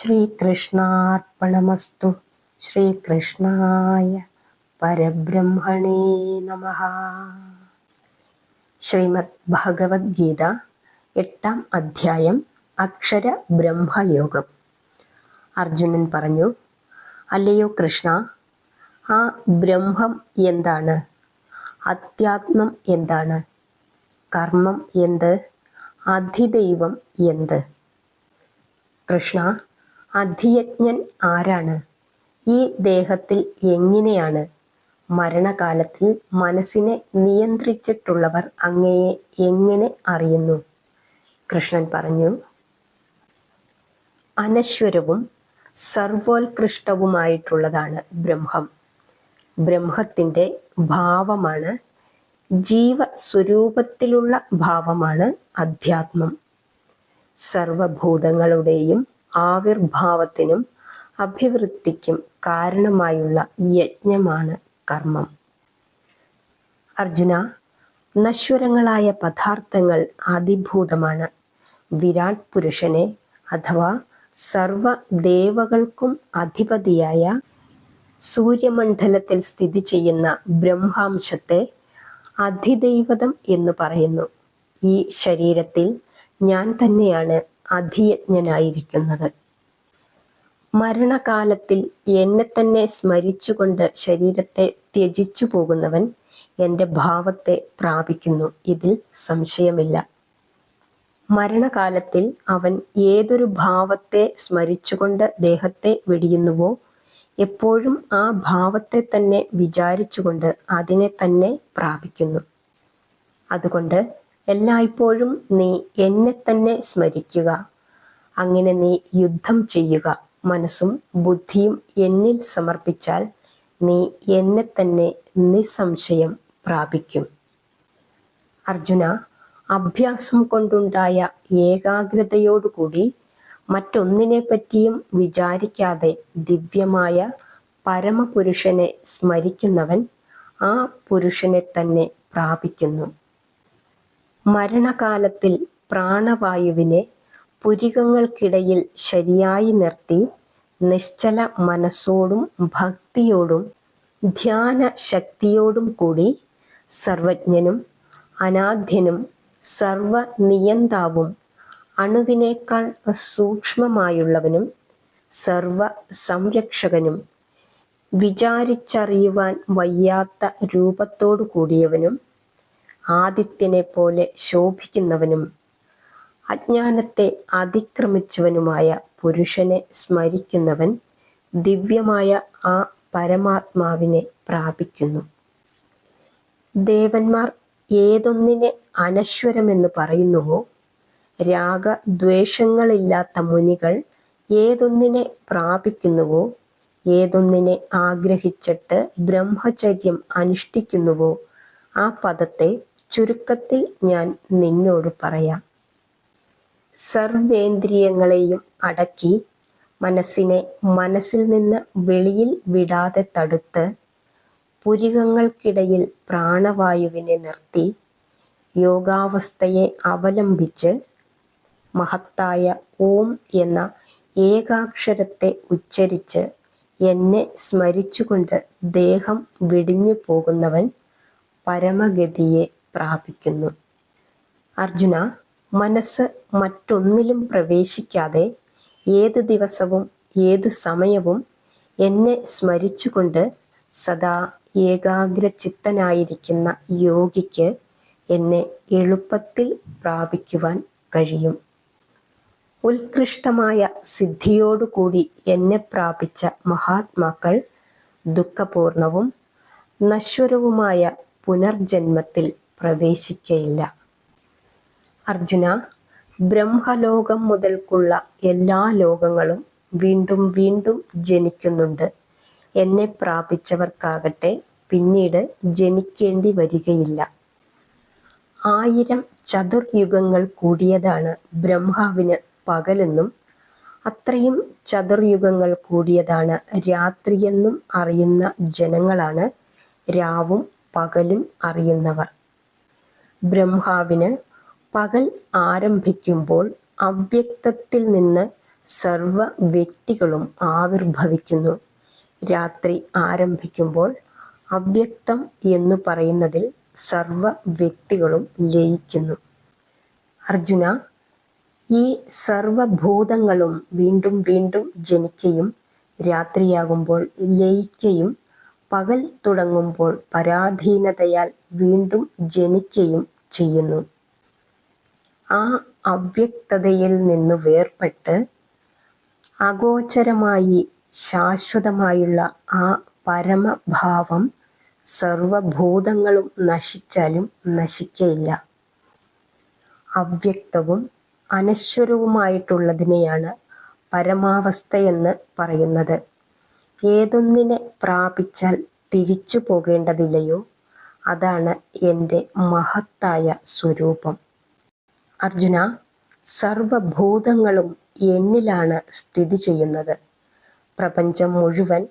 ശ്രീകൃഷ്ണാർപ്പണമസ്തു. ശ്രീകൃഷ്ണായ പരബ്രഹ്മണേ നമ. ശ്രീമദ് ഭഗവത്ഗീത എട്ടാം അധ്യായം അക്ഷര ബ്രഹ്മയോഗം. അർജുനൻ പറഞ്ഞു അല്ലയോ കൃഷ്ണ ആ ബ്രഹ്മം എന്താണ്? അത്യാത്മം എന്താണ്? കർമ്മം എന്ത്? അധിദൈവം എന്ത്? കൃഷ്ണ അധിയജ്ഞൻ ആരാണ്? ഈ ദേഹത്തിൽ എങ്ങനെയാണ്? മരണകാലത്തിൽ മനസ്സിനെ നിയന്ത്രിച്ചിട്ടുള്ളവർ അങ്ങയെ എങ്ങനെ അറിയുന്നു? കൃഷ്ണൻ പറഞ്ഞു അനശ്വരവും സർവോത്കൃഷ്ടവുമായിട്ടുള്ളതാണ് ബ്രഹ്മം. ബ്രഹ്മത്തിന്റെ ഭാവമാണ് ജീവസ്വരൂപത്തിലുള്ള ഭാവമാണ് അധ്യാത്മം. സർവഭൂതങ്ങളുടെയും ആവിർഭാവത്തിനും അഭിവൃദ്ധിക്കും കാരണമായുള്ള യജ്ഞമാണ് കർമ്മം. അർജുന നശ്വരങ്ങളായ പദാർത്ഥങ്ങൾ അതിഭൂതമാണ് വിരാട് പുരുഷനെ അഥവാ സർവ ദേവകൾക്കും അധിപതിയായ സൂര്യമണ്ഡലത്തിൽ സ്ഥിതി ചെയ്യുന്ന ബ്രഹ്മാംശത്തെ അധിദൈവതം എന്ന് പറയുന്നു. ഈ ശരീരത്തിൽ ഞാൻ തന്നെയാണ് അധിയജ്ഞനായിരിക്കുന്നത് മരണകാലത്തിൽ എന്നെ തന്നെ സ്മരിച്ചുകൊണ്ട് ശരീരത്തെ ത്യജിച്ചു പോകുന്നവൻ എന്റെ ഭാവത്തെ പ്രാപിക്കുന്നു. ഇതിൽ സംശയമില്ല. മരണകാലത്തിൽ അവൻ ഏതൊരു ഭാവത്തെ സ്മരിച്ചുകൊണ്ട് ദേഹത്തെ വെടിയുന്നുവോ എപ്പോഴും ആ ഭാവത്തെ തന്നെ വിചാരിച്ചുകൊണ്ട് അതിനെ തന്നെ പ്രാപിക്കുന്നു. അതുകൊണ്ട് എല്ലായ്പ്പോഴും നീ എന്നെ തന്നെ സ്മരിക്കുക. അങ്ങനെ നീ യുദ്ധം ചെയ്യുക. മനസ്സും ബുദ്ധിയും എന്നിൽ സമർപ്പിച്ചാൽ നീ എന്നെ തന്നെ നിസ്സംശയം പ്രാപിക്കും. അർജുന അഭ്യാസം കൊണ്ടുണ്ടായ ഏകാഗ്രതയോടുകൂടി മറ്റൊന്നിനെ പറ്റിയും വിചാരിക്കാതെ ദിവ്യമായ പരമപുരുഷനെ സ്മരിക്കുന്നവൻ ആ പുരുഷനെ തന്നെ പ്രാപിക്കുന്നു. മരണകാലത്തിൽ പ്രാണവായുവിനെ പുരികങ്ങൾക്കിടയിൽ ശരിയായി നിർത്തി നിശ്ചല മനസ്സോടും ഭക്തിയോടും ധ്യാന ശക്തിയോടും കൂടി സർവജ്ഞനും അനാധ്യനും സർവനിയന്താവും അണുവിനേക്കാൾ സൂക്ഷ്മമായുള്ളവനും സർവ സംരക്ഷകനും വിചാരിച്ചറിയുവാൻ വയ്യാത്ത രൂപത്തോടു കൂടിയവനും ആദിത്യനെ പോലെ ശോഭിക്കുന്നവനും അജ്ഞാനത്തെ അതിക്രമിച്ചവനുമായ പുരുഷനെ സ്മരിക്കുന്നവൻ ദിവ്യമായ ആ പരമാത്മാവിനെ പ്രാപിക്കുന്നു. ദേവന്മാർ ഏതൊന്നിനെ അനശ്വരമെന്ന് പറയുന്നുവോ രാഗദ്വേഷങ്ങളില്ലാത്ത മുനികൾ ഏതൊന്നിനെ പ്രാപിക്കുന്നുവോ ഏതൊന്നിനെ ആഗ്രഹിച്ചിട്ട് ബ്രഹ്മചര്യം അനുഷ്ഠിക്കുന്നുവോ ആ പദത്തെ ചുരുക്കത്തിൽ ഞാൻ നിന്നോട് പറയാം. സർവേന്ദ്രിയങ്ങളെയും അടക്കി മനസ്സിനെ മനസ്സിൽ നിന്ന് വെളിയിൽ വിടാതെ തടുത്ത് പുരികങ്ങൾക്കിടയിൽ പ്രാണവായുവിനെ നിർത്തി യോഗാവസ്ഥയെ അവലംബിച്ച് മഹത്തായ ഓം എന്ന ഏകാക്ഷരത്തെ ഉച്ചരിച്ച് എന്നെ സ്മരിച്ചുകൊണ്ട് ദേഹം വെടിഞ്ഞു പോകുന്നവൻ പരമഗതിയെ പ്രാപിക്കുന്നു. അർജുന മനസ്സ് മറ്റൊന്നിലും പ്രവേശിക്കാതെ ഏത് ദിവസവും ഏത് സമയവും എന്നെ സ്മരിച്ചുകൊണ്ട് സദാ ഏകാഗ്ര ചിത്തനായിരിക്കുന്ന യോഗിക്ക് എന്നെ എളുപ്പത്തിൽ പ്രാപിക്കുവാൻ കഴിയും. ഉത്കൃഷ്ടമായ സിദ്ധിയോടുകൂടി എന്നെ പ്രാപിച്ച മഹാത്മാക്കൾ ദുഃഖപൂർണവും നശ്വരവുമായ പുനർജന്മത്തിൽ പ്രവേശിക്കയില്ല. അർജുന ബ്രഹ്മലോകം മുതൽക്കുള്ള എല്ലാ ലോകങ്ങളും വീണ്ടും വീണ്ടും ജനിക്കുന്നുണ്ട്. എന്നെ പ്രാപിച്ചവർക്കാകട്ടെ പിന്നീട് ജനിക്കേണ്ടി വരികയില്ല. ആയിരം ചതുർയുഗങ്ങൾ കൂടിയതാണ് ബ്രഹ്മാവിന് പകലെന്നും അത്രയും ചതുർയുഗങ്ങൾ കൂടിയതാണ് രാത്രിയെന്നും അറിയുന്ന ജനങ്ങളാണ് രാവും പകലും അറിയുന്നവർ. ബ്രഹ്മാവിന് പകൽ ആരംഭിക്കുമ്പോൾ അവ്യക്തത്തിൽ നിന്ന് സർവ വ്യക്തികളും ആവിർഭവിക്കുന്നു. രാത്രി ആരംഭിക്കുമ്പോൾ അവ്യക്തം എന്ന് പറയുന്നതിൽ സർവ വ്യക്തികളും ലയിക്കുന്നു. അർജുന ഈ സർവഭൂതങ്ങളും വീണ്ടും വീണ്ടും ജനിക്കുകയും രാത്രിയാകുമ്പോൾ ലയിക്കുകയും പകൽ തുടങ്ങുമ്പോൾ പരാധീനതയാൽ വീണ്ടും ജനിക്കുകയും ചെയ്യുന്നു. ആ അവ്യക്തതയിൽ നിന്ന് വേർപെട്ട് അഗോചരമായി ശാശ്വതമായുള്ള ആ പരമഭാവം സർവഭൂതങ്ങളും നശിച്ചാലും നശിക്കയില്ല. അവ്യക്തവും അനശ്വരവുമായിട്ടുള്ളതിനെയാണ് പരമാവസ്ഥയെന്ന് പറയുന്നത്. ഏതൊന്നിനെ പ്രാപിച്ചാൽ തിരിച്ചു പോകേണ്ടതില്ലയോ? അതാണ് എന്റെ മഹത്തായ സ്വരൂപം. അർജുന സർവഭൂതങ്ങളും എന്നിലാണ് സ്ഥിതി ചെയ്യുന്നത്. പ്രപഞ്ചം മുഴുവൻ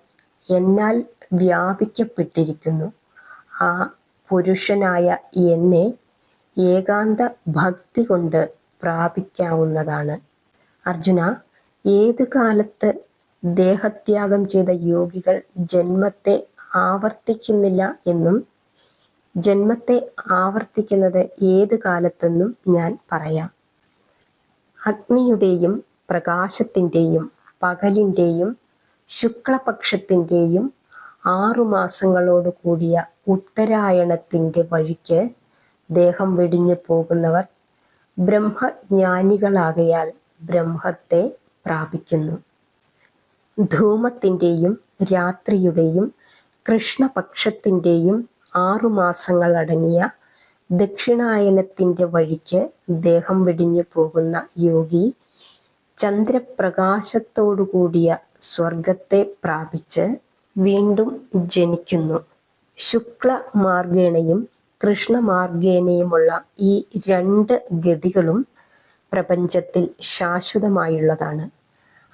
എന്നാൽ വ്യാപിക്കപ്പെട്ടിരിക്കുന്നു. ആ പുരുഷനായ എന്നെ ഏകാന്ത ഭക്തി കൊണ്ട് പ്രാപിക്കാവുന്നതാണ്. അർജുന ഏത് കാലത്ത് ദേഹത്യാഗം ചെയ്ത യോഗികൾ ജന്മത്തെ ആവർത്തിക്കുന്നില്ല എന്നും ജന്മത്തെ ആവർത്തിക്കുന്നത് ഏത് കാലത്തെന്നും ഞാൻ പറയാം. അഗ്നിയുടെയും പ്രകാശത്തിന്റെയും പകലിന്റെയും ശുക്ലപക്ഷത്തിന്റെയും ആറുമാസങ്ങളോട് കൂടിയ ഉത്തരായണത്തിന്റെ വഴിക്ക് ദേഹം വെടിഞ്ഞു പോകുന്നവർ ബ്രഹ്മജ്ഞാനികളാകയാൽ ബ്രഹ്മത്തെ പ്രാപിക്കുന്നു. ധൂമത്തിന്റെയും രാത്രിയുടെയും കൃഷ്ണപക്ഷത്തിന്റെയും ആറുമാസങ്ങൾ അടങ്ങിയ ദക്ഷിണായനത്തിന്റെ വഴിക്ക് ദേഹം വെടിഞ്ഞു പോകുന്ന യോഗി ചന്ദ്രപ്രകാശത്തോടുകൂടിയ സ്വർഗത്തെ പ്രാപിച്ച് വീണ്ടും ജനിക്കുന്നു. ശുക്ല മാർഗേണയും കൃഷ്ണമാർഗേനയുമുള്ള ഈ രണ്ട് ഗതികളും പ്രപഞ്ചത്തിൽ ശാശ്വതമായുള്ളതാണ്.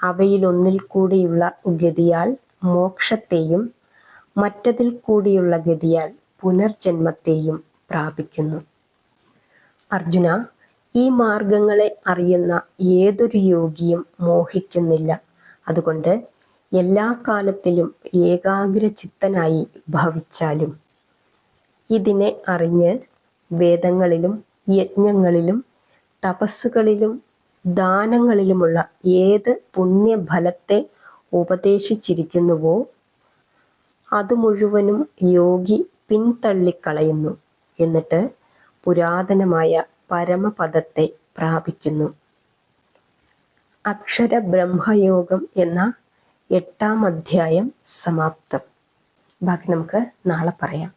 അവയിലൊന്നിൽ കൂടിയുള്ള ഗതിയാൽ മോക്ഷത്തെയും മറ്റതിൽ കൂടിയുള്ള ഗതിയാൽ പുനർജന്മത്തെയും പ്രാപിക്കുന്നു. അർജുന ഈ മാർഗങ്ങളെ അറിയുന്ന ഏതൊരു യോഗിയും മോഹിക്കുന്നില്ല. അതുകൊണ്ട് എല്ലാ കാലത്തിലും ഏകാഗ്ര ചിത്തനായി ഭവിച്ചാലും ഇതിനെ അറിഞ്ഞ് വേദങ്ങളിലും യജ്ഞങ്ങളിലും തപസ്സുകളിലും ദാനങ്ങളിലുമുള്ള ഏത് പുണ്യഫലത്തെ ഉപദേശിച്ചിരിക്കുന്നുവോ അത് മുഴുവനും യോഗി പിന്തള്ളിക്കളയുന്നു എന്നിട്ട് പുരാതനമായ പരമപദത്തെ പ്രാപിക്കുന്നു. അക്ഷര ബ്രഹ്മയോഗം എന്ന എട്ടാം അധ്യായം സമാപ്തം. ബാക്കി നമുക്ക് നാളെ പറയാം.